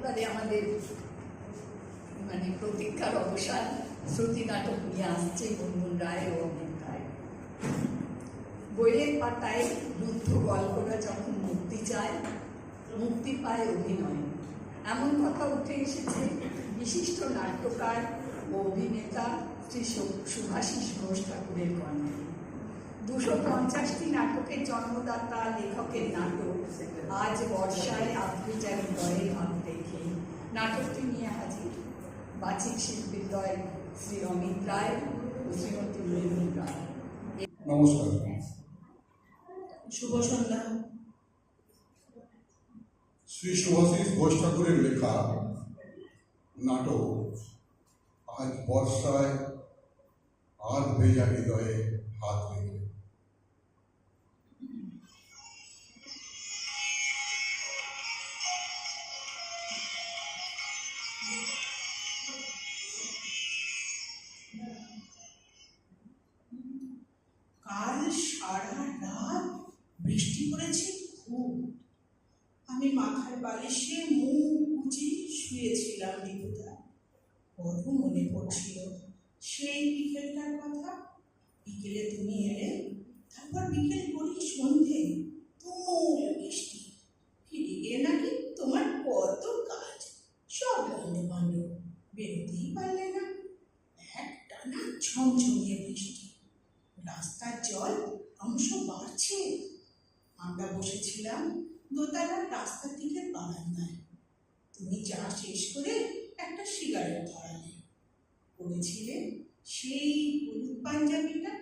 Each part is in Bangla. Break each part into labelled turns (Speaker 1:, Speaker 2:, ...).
Speaker 1: এবারে আমাদের মানে প্রতীক্ষার অবসান, শ্রুতি নাটক নিয়ে আসছে গুনগুন রায় ও অমিত রায়। বইয়ের পাতায় রুদ্ধ গল্পটা যখন মুক্তি চায়, মুক্তি পায় অভিনয়। এমন কথা উঠে এসেছে, বিশিষ্ট নাট্যকার ও অভিনেতা শ্রী সুভাষিস ঘোষ ঠাকুরের কর্ণে। দুশো পঞ্চাশটি নাটকের জন্মদাতা লেখকের নাটক। আজ বর্ষায় আবৃচারী দয়ে ভাব দেখে নাটকটি নিয়ে হাজির বাচিক শিল্পীদ্বয় শ্রী অমিত রায় ও শ্রীমতী মৃদুল রায়।
Speaker 2: নমস্কার।
Speaker 3: শুভ সন্ধ্যা।
Speaker 2: শ্রী সুভাষিস ঘোষ ঠাকুরের লেখা নাটক আজ বর্ষায় আর ভেজা হৃদয়ে হাত রেখে।
Speaker 3: বৃষ্টি পড়েছে খুব। আমি মাথার বালিশে মুখ গুজি শুয়েছিলাম বিপুদা বড় মনে পড়ছিল, সেই বিকেলটার কথা। বিকেলে তুমি এলে, তারপর বিকেল করি সন্ধে, তুমুল বৃষ্টি ফিরে গিয়ে নাকি তোমার কত কাজ? সব বন্ধ বন্ধ বেরোতেই পারলে না। এক টানা ঝমঝমিয়ে বৃষ্টি। রাস্তার জল ক্রমশ বাড়ছে। আমরা বসেছিলাম দোতলার রাস্তার দিকে বারান্দায়। তুমি চা শেষ করে একটা সিগারেট ধরালে। পড়েছিলে সেই হলুদ পাঞ্জাবিটা?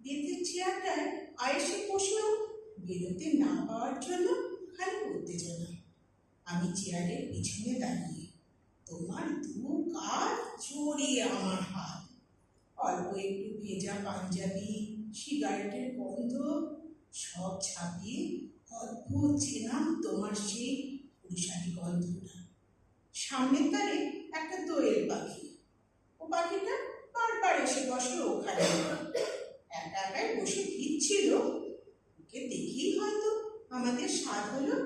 Speaker 3: বেতের চেয়ারটায় আয়েসে বসলেও বেরোতে না পাওয়ার জন্য খালি উত্তেজনা। আমি চেয়ারের পিছনে দাঁড়িয়ে, তোমার দু কাজ জড়িয়ে আমার হাত? অল্প একটু ভেজা পাঞ্জাবি, সিগারেটের গন্ধ সব ছাপিয়ে অদ্ভুত ছিলাম তোমার সেই পুরুষালী গন্ধটা। সামনের তারে একটা দোয়েল পাখি। ও পাখিটা বারবার এসে বসে ওখানে। একা একাই বসে ভিজছিল ওকে দেখেই হয়তো আমাদের স্বাদ হলো।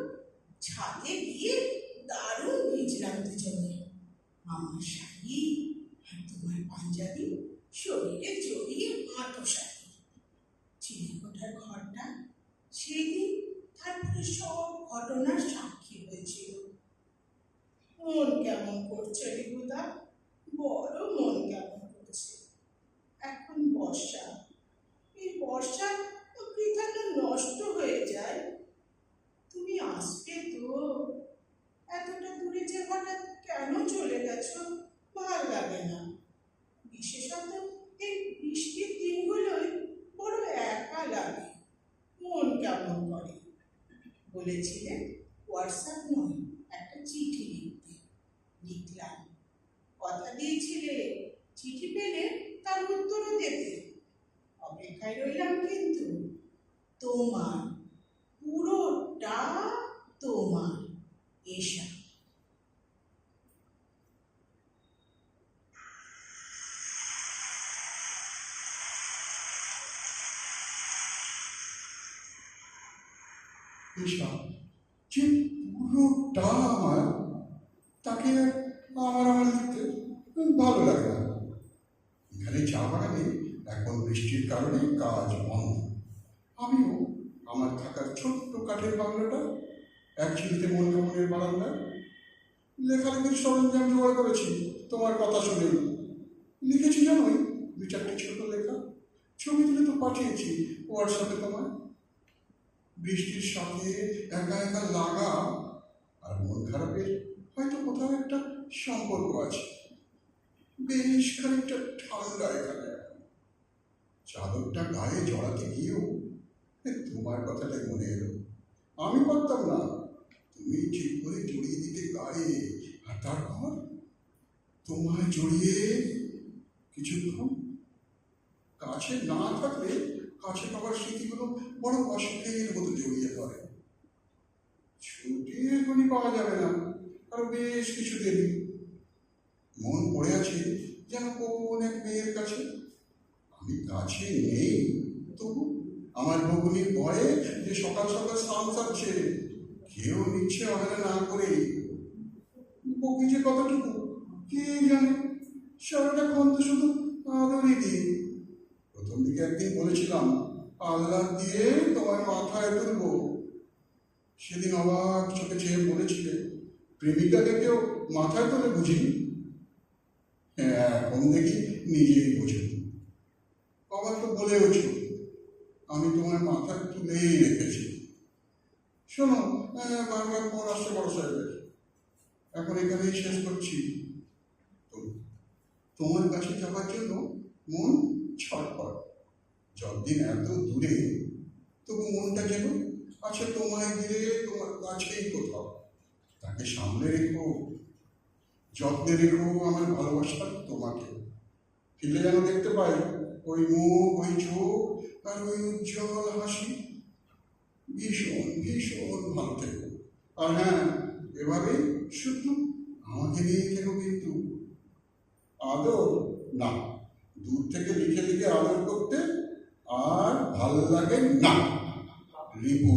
Speaker 3: ছাদে গিয়ে দারুণ ভিজলাম দুজনে আমার শাড়ি আর তোমার পাঞ্জাবি শরীরে জড়িয়ে আঁটসাটি চিলেকোঠার সেই দিন তারপরে সব ঘটনার সাক্ষী হয়েছিল। মন কেমন করছে রিগুদা বড় মন কেমন করছে। এখন বর্ষা। এই বর্ষা পৃথাটা নষ্ট হয়ে যায়। তুমি আসবে তো? এতটা দূরে যে হঠাৎ কেন চলে গেছো ভালো লাগে না বিশেষত এই বৃষ্টির দিনগুলোই বড় একা লাগে কেমন করে বলেছিলেন, হোয়াটসঅ্যাপ নয়, একটা চিঠি লিখতে। লিখলাম। কথা দিয়েছিলে। চিঠি পেলে তার উত্তরও দেবে। অপেক্ষায় রইলাম কিন্তু তোমার, পুরোটা তোমার। এসা।
Speaker 2: ঈশা যে পুরোটা আমার, তাকে আমার আমার লিখতে ভালো লাগে না। এখানে চা বাগানে এখন বৃষ্টির কারণে কাজ বন্ধ। আমিও আমার থাকার ছোট্ট কাঠের বাংলাটা, এক চিলতে মন কামনের বারান্দায় লেখালেখির সরঞ্জাম জোগাড় করেছি, তোমার কথা শুনে। লিখেছি জানোই দু চারটে ছোট লেখা, ছবি তুলে তো পাঠিয়েছি হোয়াটসঅ্যাপে তোমার বৃষ্টির সাথে একা একা লাগা আর মন খারাপের হয়তো কোথাও একটা সম্পর্ক আছে। বেশ খানিকটা ঠান্ডা এখানে। চাদরটা গায়ে জড়াতে গিয়েও তোমার কথাটাই মনে এলো। আমি পারতাম না। তুমি ঠিক করে জড়িয়ে দিতে গায়ে আর তারপর তোমায় জড়িয়ে কিছুক্ষণ কাছে না থাকলে কাছে পাওয়ার স্মৃতিগুলো বড় অসুখের মতো জড়িয়ে ধরে ছুটি এখনই পাওয়া যাবে না আরও বেশ কিছু দেরি। মন পড়ে আছে যেন কোন এক মেয়ের কাছে। আমি কাছে নেই, তবু আমার বগুনির ভয়ে যে সকাল সকাল স্নান সারছে, কেউ নিচ্ছে অবহেলা না করে। বকি যে কতটুকু, কে জানে? সারাটা ক্ষণ শুধু আদরই দিয়ে দিকে একদিন বলেছিলাম আল্লাহ দিয়ে তোমার মাথায় তুলবো। সেদিন অবাক চোখে চেয়ে বলেছিলে, প্রেমিকাকে কেউ মাথায় তোলে বুঝিনি? হ্যাঁ এখন দেখি নিজেই বোঝো। আবার তো বলেওছো আমি তোমার মাথায় তুলেই রেখেছি। শোনো বারবার পর আসছে বড় সাহেবের? এখন এখানেই শেষ করছি। তোমার কাছে যাওয়ার জন্য মন ছটফট যতদিন এত দূরে, তবু মনটা যেন আছে তোমায় ঘিরে তোমার কাছেই কোথাও। তাকে সামনে রেখো, যত্নে রেখো আমার ভালোবাসা তোমাকে। ফিরলে যেন দেখতে পাই, ওই মুখ, ওই চোখ, আর ওই উজ্জ্বল হাসি। ভীষণ ভীষণ ভালো থেকো। আর হ্যাঁ এভাবে শুধু আমাকে নিয়ে থেকো কিন্তু। আদর না, দূর থেকে লিখে লিখে আদর করতে আর ভালো লাগে না। রিপু